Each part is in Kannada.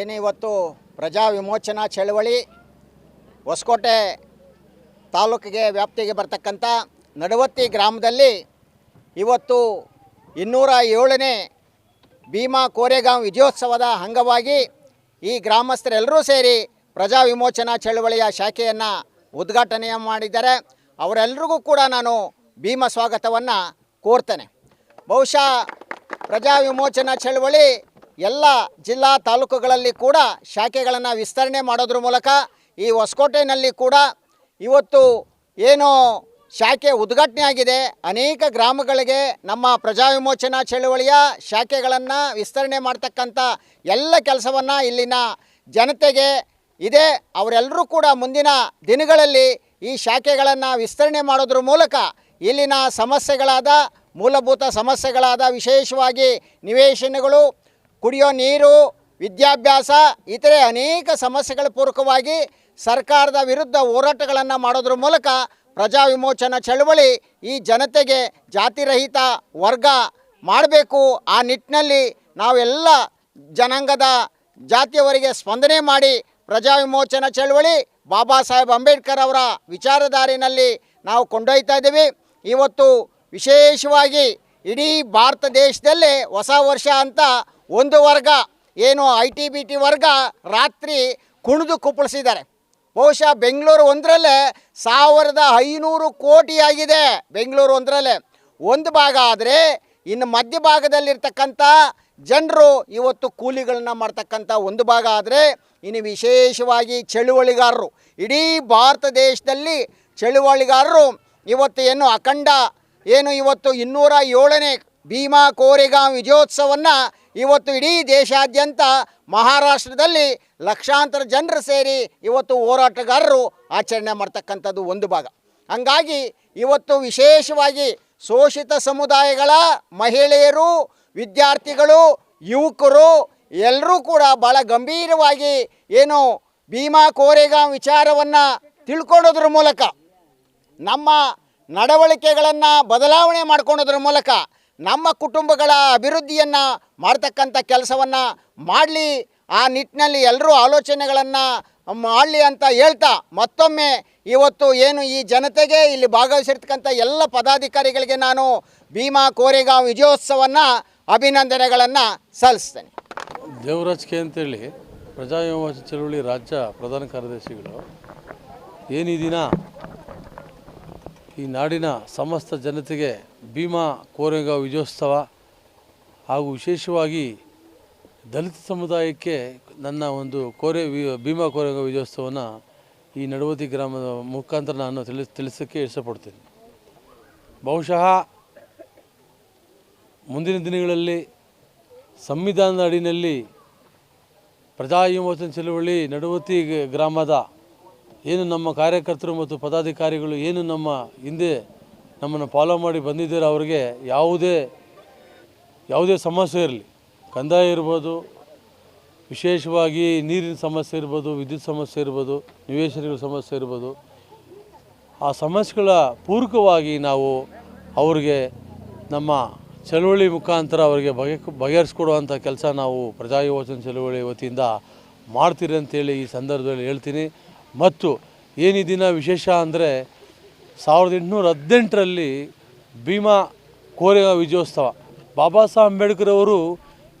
ಏನು ಇವತ್ತು ಪ್ರಜಾ ವಿಮೋಚನಾ ಚಳವಳಿ, ಹೊಸಕೋಟೆ ತಾಲೂಕಿಗೆ ವ್ಯಾಪ್ತಿಗೆ ಬರ್ತಕ್ಕಂಥ ನಡವತ್ತಿ ಗ್ರಾಮದಲ್ಲಿ ಇವತ್ತು ಇನ್ನೂರ ಏಳನೇ ಭೀಮಾ ಕೋರೆಗಾಂವ್ ವಿಜಯೋತ್ಸವದ ಅಂಗವಾಗಿ ಈ ಗ್ರಾಮಸ್ಥರೆಲ್ಲರೂ ಸೇರಿ ಪ್ರಜಾ ವಿಮೋಚನಾ ಚಳವಳಿಯ ಶಾಖೆಯನ್ನು ಉದ್ಘಾಟನೆ ಮಾಡಿದ್ದಾರೆ. ಅವರೆಲ್ಲರಿಗೂ ಕೂಡ ನಾನು ಭೀಮ ಸ್ವಾಗತವನ್ನು ಕೋರ್ತೇನೆ. ಬಹುಶಃ ಪ್ರಜಾ ವಿಮೋಚನಾ ಚಳವಳಿ ಎಲ್ಲ ಜಿಲ್ಲಾ ತಾಲೂಕುಗಳಲ್ಲಿ ಕೂಡ ಶಾಖೆಗಳನ್ನು ವಿಸ್ತರಣೆ ಮಾಡೋದ್ರ ಮೂಲಕ ಈ ಹೊಸಕೋಟೆಯಲ್ಲಿ ಕೂಡ ಇವತ್ತು ಏನು ಶಾಖೆ ಉದ್ಘಾಟನೆ ಆಗಿದೆ. ಅನೇಕ ಗ್ರಾಮಗಳಿಗೆ ನಮ್ಮ ಪ್ರಜಾ ವಿಮೋಚನಾ ಚಳುವಳಿಯ ಶಾಖೆಗಳನ್ನು ವಿಸ್ತರಣೆ ಮಾಡ್ತಕ್ಕಂಥ ಎಲ್ಲ ಕೆಲಸವನ್ನು ಇಲ್ಲಿನ ಜನತೆಗೆ ಇದೆ. ಅವರೆಲ್ಲರೂ ಕೂಡ ಮುಂದಿನ ದಿನಗಳಲ್ಲಿ ಈ ಶಾಖೆಗಳನ್ನು ವಿಸ್ತರಣೆ ಮಾಡೋದ್ರ ಮೂಲಕ ಇಲ್ಲಿನ ಸಮಸ್ಯೆಗಳಾದ ಮೂಲಭೂತ ಸಮಸ್ಯೆಗಳಾದ ವಿಶೇಷವಾಗಿ ನಿವೇಶನಗಳು ಕುಡಿಯೋ ನೀರು, ವಿದ್ಯಾಭ್ಯಾಸ, ಇತರೆ ಅನೇಕ ಸಮಸ್ಯೆಗಳ ಪೂರಕವಾಗಿ ಸರ್ಕಾರದ ವಿರುದ್ಧ ಹೋರಾಟಗಳನ್ನು ಮಾಡೋದ್ರ ಮೂಲಕ ಪ್ರಜಾ ವಿಮೋಚನಾ ಚಳವಳಿ ಈ ಜನತೆಗೆ ಜಾತಿರಹಿತ ವರ್ಗ ಮಾಡಬೇಕು. ಆ ನಿಟ್ಟಿನಲ್ಲಿ ನಾವೆಲ್ಲ ಜನಾಂಗದ ಜಾತಿಯವರಿಗೆ ಸ್ಪಂದನೆ ಮಾಡಿ ಪ್ರಜಾ ವಿಮೋಚನಾ ಚಳವಳಿ ಬಾಬಾ ಸಾಹೇಬ್ ಅಂಬೇಡ್ಕರ್ ಅವರ ವಿಚಾರಧಾರಿನಲ್ಲಿ ನಾವು ಕೊಂಡೊಯ್ತಾ ಇದ್ದೀವಿ. ಇವತ್ತು ವಿಶೇಷವಾಗಿ ಇಡೀ ಭಾರತ ದೇಶದಲ್ಲೇ ಹೊಸ ವರ್ಷ ಅಂತ ಒಂದು ವರ್ಗ, ಏನು ಐ ಟಿ ಬಿ ಟಿ ವರ್ಗ ರಾತ್ರಿ ಕುಣಿದು ಕುಪ್ಪಳಿಸಿದ್ದಾರೆ. ಬಹುಶಃ ಬೆಂಗಳೂರು ಒಂದರಲ್ಲೇ ಸಾವಿರದ ಐನೂರು ಕೋಟಿ ಆಗಿದೆ ಬೆಂಗಳೂರು ಒಂದರಲ್ಲೇ. ಒಂದು ಭಾಗ ಆದರೆ ಇನ್ನು ಮಧ್ಯ ಭಾಗದಲ್ಲಿರ್ತಕ್ಕಂಥ ಜನರು ಇವತ್ತು ಕೂಲಿಗಳನ್ನ ಮಾಡ್ತಕ್ಕಂಥ ಒಂದು ಭಾಗ ಆದರೆ ಇನ್ನು ವಿಶೇಷವಾಗಿ ಚಳುವಳಿಗಾರರು. ಇಡೀ ಭಾರತ ದೇಶದಲ್ಲಿ ಚಳುವಳಿಗಾರರು ಇವತ್ತು ಏನು ಅಖಂಡ, ಏನು ಇವತ್ತು ಇನ್ನೂರ ಏಳನೇ ಭೀಮಾ ಕೋರೆಗಾಂವ್ ವಿಜಯೋತ್ಸವವನ್ನು ಇವತ್ತು ಇಡೀ ದೇಶಾದ್ಯಂತ ಮಹಾರಾಷ್ಟ್ರದಲ್ಲಿ ಲಕ್ಷಾಂತರ ಜನರು ಸೇರಿ ಇವತ್ತು ಹೋರಾಟಗಾರರು ಆಚರಣೆ ಮಾಡ್ತಕ್ಕಂಥದ್ದು ಒಂದು ಭಾಗ. ಹಂಗಾಗಿ ಇವತ್ತು ವಿಶೇಷವಾಗಿ ಶೋಷಿತ ಸಮುದಾಯಗಳ ಮಹಿಳೆಯರು, ವಿದ್ಯಾರ್ಥಿಗಳು, ಯುವಕರು ಎಲ್ಲರೂ ಕೂಡ ಭಾಳ ಗಂಭೀರವಾಗಿ ಏನು ಭೀಮಾ ಕೋರೆಗಾಂವ್ ವಿಚಾರವನ್ನು ತಿಳ್ಕೊಳ್ಳೋದ್ರ ಮೂಲಕ, ನಮ್ಮ ನಡವಳಿಕೆಗಳನ್ನು ಬದಲಾವಣೆ ಮಾಡ್ಕೊಳೋದ್ರ ಮೂಲಕ ನಮ್ಮ ಕುಟುಂಬಗಳ ಅಭಿವೃದ್ಧಿಯನ್ನು ಮಾಡ್ತಕ್ಕಂಥ ಕೆಲಸವನ್ನು ಮಾಡಲಿ, ಆ ನಿಟ್ಟಿನಲ್ಲಿ ಎಲ್ಲರೂ ಆಲೋಚನೆಗಳನ್ನು ಮಾಡಲಿ ಅಂತ ಹೇಳ್ತಾ ಮತ್ತೊಮ್ಮೆ ಇವತ್ತು ಏನು ಈ ಜನತೆಗೆ ಇಲ್ಲಿ ಭಾಗವಹಿಸಿರ್ತಕ್ಕಂಥ ಎಲ್ಲ ಪದಾಧಿಕಾರಿಗಳಿಗೆ ನಾನು ಭೀಮಾ ಕೋರೆಗಾಂವ್ ವಿಜಯೋತ್ಸವವನ್ನು ಅಭಿನಂದನೆಗಳನ್ನು ಸಲ್ಲಿಸ್ತೇನೆ. ದೇವರಾಜ್ ಕೆ ಅಂತೇಳಿ ಪ್ರಜಾ ಚಳುವಳಿ ರಾಜ್ಯ ಪ್ರಧಾನ ಕಾರ್ಯದರ್ಶಿಗಳು, ಏನು ಈ ನಾಡಿನ ಸಮಸ್ತ ಜನತೆಗೆ ಭೀಮಾ ಕೋರೆಗಾಂವ್ ವಿಜಯೋತ್ಸವ ಹಾಗೂ ವಿಶೇಷವಾಗಿ ದಲಿತ ಸಮುದಾಯಕ್ಕೆ ನನ್ನ ಒಂದು ಕೋರೆ ಭೀಮಾ ಕೋರೆಗಾಂವ್ ವಿಜಯೋತ್ಸವವನ್ನು ಈ ನಡವತಿ ಗ್ರಾಮದ ಮುಖಾಂತರ ನಾನು ತಿಳಿಸ್, ತಿಳಿಸೋಕ್ಕೆ ಇಷ್ಟಪಡ್ತೀನಿ. ಬಹುಶಃ ಮುಂದಿನ ದಿನಗಳಲ್ಲಿ ಸಂವಿಧಾನದ ಅಡಿನಲ್ಲಿ ಪ್ರಜಾ ಚಳುವಳಿ ಚಳವಳಿ ನಡುವತಿ ಗ್ರಾಮದ ಏನು ನಮ್ಮ ಕಾರ್ಯಕರ್ತರು ಮತ್ತು ಪದಾಧಿಕಾರಿಗಳು ಏನು ನಮ್ಮ ಹಿಂದೆ ನಮ್ಮನ್ನು ಫಾಲೋ ಮಾಡಿ ಬಂದಿದ್ದೀರೋ ಅವರಿಗೆ ಯಾವುದೇ ಯಾವುದೇ ಸಮಸ್ಯೆ ಇರಲಿ. ಕಂದಾಯ ಇರ್ಬೋದು, ವಿಶೇಷವಾಗಿ ನೀರಿನ ಸಮಸ್ಯೆ ಇರ್ಬೋದು, ವಿದ್ಯುತ್ ಸಮಸ್ಯೆ ಇರ್ಬೋದು, ನಿವೇಶನಗಳ ಸಮಸ್ಯೆ ಇರ್ಬೋದು. ಆ ಸಮಸ್ಯೆಗಳ ಪೂರಕವಾಗಿ ನಾವು ಅವರಿಗೆ ನಮ್ಮ ಚಳುವಳಿ ಮುಖಾಂತರ ಅವರಿಗೆ ಬಗೆ, ಬಗೆಹರಿಸ್ಕೊಡುವಂಥ ಕೆಲಸ ನಾವು ಪ್ರಜಾ ಯೋಜನೆ ಚಳುವಳಿ ವತಿಯಿಂದ ಮಾಡ್ತೀರಿ ಅಂತೇಳಿ ಈ ಸಂದರ್ಭದಲ್ಲಿ ಹೇಳ್ತೀನಿ. ಮತ್ತು ಏನಿದಿನ ದಿನ ವಿಶೇಷ ಅಂದರೆ ಸಾವಿರದ ಎಂಟುನೂರ ಹದಿನೆಂಟರಲ್ಲಿ ಭೀಮಾ ಕೋರೆಗಾಂವ್ ವಿಜಯೋತ್ಸವ. ಬಾಬಾ ಸಾಹೇಬ್ ಅಂಬೇಡ್ಕರ್ ಅವರು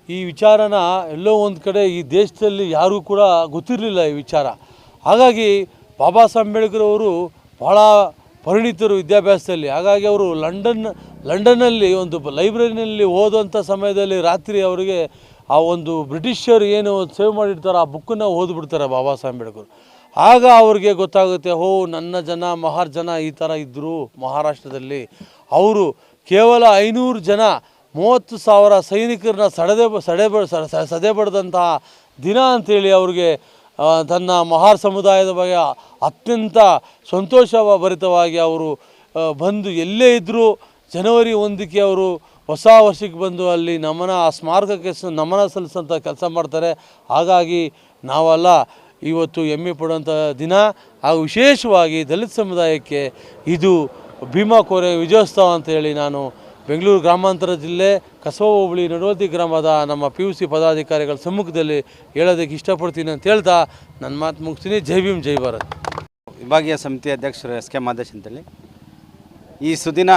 ಈ ವಿಚಾರನ ಎಲ್ಲೋ ಒಂದು ಕಡೆ ಈ ದೇಶದಲ್ಲಿ ಯಾರಿಗೂ ಕೂಡ ಗೊತ್ತಿರಲಿಲ್ಲ ಈ ವಿಚಾರ. ಹಾಗಾಗಿ ಬಾಬಾ ಸಾಹೇಬ್ ಅಂಬೇಡ್ಕರ್ ಅವರು ಭಾಳ ಪರಿಣಿತರು ವಿದ್ಯಾಭ್ಯಾಸದಲ್ಲಿ. ಹಾಗಾಗಿ ಅವರು ಲಂಡನ್, ಲಂಡನ್ನಲ್ಲಿ ಒಂದು ಲೈಬ್ರರಿನಲ್ಲಿ ಓದುವಂಥ ಸಮಯದಲ್ಲಿ ರಾತ್ರಿ ಅವರಿಗೆ ಆ ಒಂದು ಬ್ರಿಟಿಷರು ಏನು ಸೇವ್ ಮಾಡಿರ್ತಾರೋ ಆ ಬುಕ್ಕನ್ನು ಓದ್ಬಿಡ್ತಾರೆ ಬಾಬಾ ಸಾಹೇಬ್ ಅಂಬೇಡ್ಕರ್. ಆಗ ಅವ್ರಿಗೆ ಗೊತ್ತಾಗುತ್ತೆ ಓ ನನ್ನ ಜನ, ಮಹಾರ್ ಜನ ಈ ಥರ ಇದ್ದರು ಮಹಾರಾಷ್ಟ್ರದಲ್ಲಿ. ಅವರು ಕೇವಲ ಐನೂರು ಜನ ಮೂವತ್ತು ಸಾವಿರ ಸೈನಿಕರನ್ನ ಸಡದೆ ಸಡೆ ಸದೆ ಬಡ್ದಂತಹ ದಿನ ಅಂಥೇಳಿ ಅವ್ರಿಗೆ ತನ್ನ ಮಹಾರ್ ಸಮುದಾಯದ ಬಗ್ಗೆ ಅತ್ಯಂತ ಸಂತೋಷ ಭರಿತವಾಗಿ ಅವರು ಬಂದು ಎಲ್ಲೇ ಇದ್ದರೂ ಜನವರಿ ಒಂದಕ್ಕೆ ಅವರು ಹೊಸ ವರ್ಷಕ್ಕೆ ಬಂದು ಅಲ್ಲಿ ನಮನ ಆ ಸ್ಮಾರಕಕ್ಕೆ ನಮನ ಸಲ್ಲಿಸೋಂಥ ಕೆಲಸ ಮಾಡ್ತಾರೆ. ಹಾಗಾಗಿ ನಾವೆಲ್ಲ ಇವತ್ತು ಹೆಮ್ಮೆ ಪಡುವಂಥ ದಿನ ಹಾಗೂ ವಿಶೇಷವಾಗಿ ದಲಿತ ಸಮುದಾಯಕ್ಕೆ ಇದು ಭೀಮಾ ಕೋರೆ ವಿಜಯೋತ್ಸವ ಅಂತೇಳಿ ನಾನು ಬೆಂಗಳೂರು ಗ್ರಾಮಾಂತರ ಜಿಲ್ಲೆ ಕಸವ ಹೋಬಳಿ ನಡುವತಿ ಗ್ರಾಮದ ನಮ್ಮ ಪಿ ಯು ಸಿ ಪದಾಧಿಕಾರಿಗಳ ಸಮ್ಮುಖದಲ್ಲಿ ಹೇಳೋದಕ್ಕೆ ಇಷ್ಟಪಡ್ತೀನಿ ಅಂತ ಹೇಳ್ತಾ ನನ್ನ ಮಾತು ಮುಗಿಸ್ತೀನಿ. ಜೈ ಭೀಮ್, ಜೈ ಭಾರತ್. ವಿಭಾಗೀಯ ಸಮಿತಿ ಅಧ್ಯಕ್ಷರು ಎಸ್ ಕೆ ಮಾದೇಶ್ ಅಂತೇಳಿ. ಈ ಸುದಿನ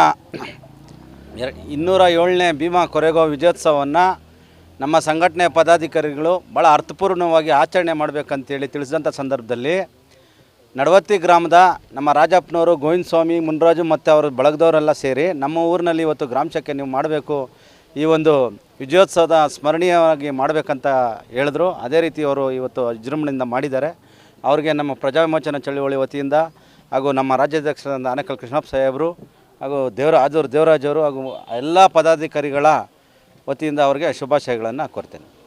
ಇನ್ನೂರ ಏಳನೇ ಭೀಮಾ ಕೊರೆಗೋ ವಿಜಯೋತ್ಸವವನ್ನು ನಮ್ಮ ಸಂಘಟನೆಯ ಪದಾಧಿಕಾರಿಗಳು ಭಾಳ ಅರ್ಥಪೂರ್ಣವಾಗಿ ಆಚರಣೆ ಮಾಡಬೇಕಂತೇಳಿ ತಿಳಿಸಿದಂಥ ಸಂದರ್ಭದಲ್ಲಿ ನಡವತ್ತಿ ಗ್ರಾಮದ ನಮ್ಮ ರಾಜಪ್ಪನವರು, ಗೋವಿಂದ ಸ್ವಾಮಿ, ಮುನ್ರಾಜು ಮತ್ತು ಅವರು ಬಳಗದವರೆಲ್ಲ ಸೇರಿ ನಮ್ಮ ಊರಿನಲ್ಲಿ ಇವತ್ತು ಗ್ರಾಮಶಕ್ಕೆ ನೀವು ಮಾಡಬೇಕು, ಈ ಒಂದು ವಿಜಯೋತ್ಸವದ ಸ್ಮರಣೀಯವಾಗಿ ಮಾಡಬೇಕಂತ ಹೇಳಿದ್ರು. ಅದೇ ರೀತಿ ಅವರು ಇವತ್ತು ವಿಜೃಂಭಣೆಯಿಂದ ಮಾಡಿದ್ದಾರೆ. ಅವರಿಗೆ ನಮ್ಮ ಪ್ರಜಾ ಚಳುವಳಿ ವತಿಯಿಂದ ಹಾಗೂ ನಮ್ಮ ರಾಜ್ಯಾಧ್ಯಕ್ಷರಾದ ಆನೇಕಲ್ ಕೃಷ್ಣಪ್ಪ ಸಾಹೇಬರು ಹಾಗೂ ದೇವರ, ಆದೂರು ದೇವರಾಜ್ ಅವರು ಹಾಗೂ ಎಲ್ಲ ಪದಾಧಿಕಾರಿಗಳ ವತಿಯಿಂದ ಅವರಿಗೆ ಶುಭಾಶಯಗಳನ್ನು ಕೋರ್ತೇನೆ.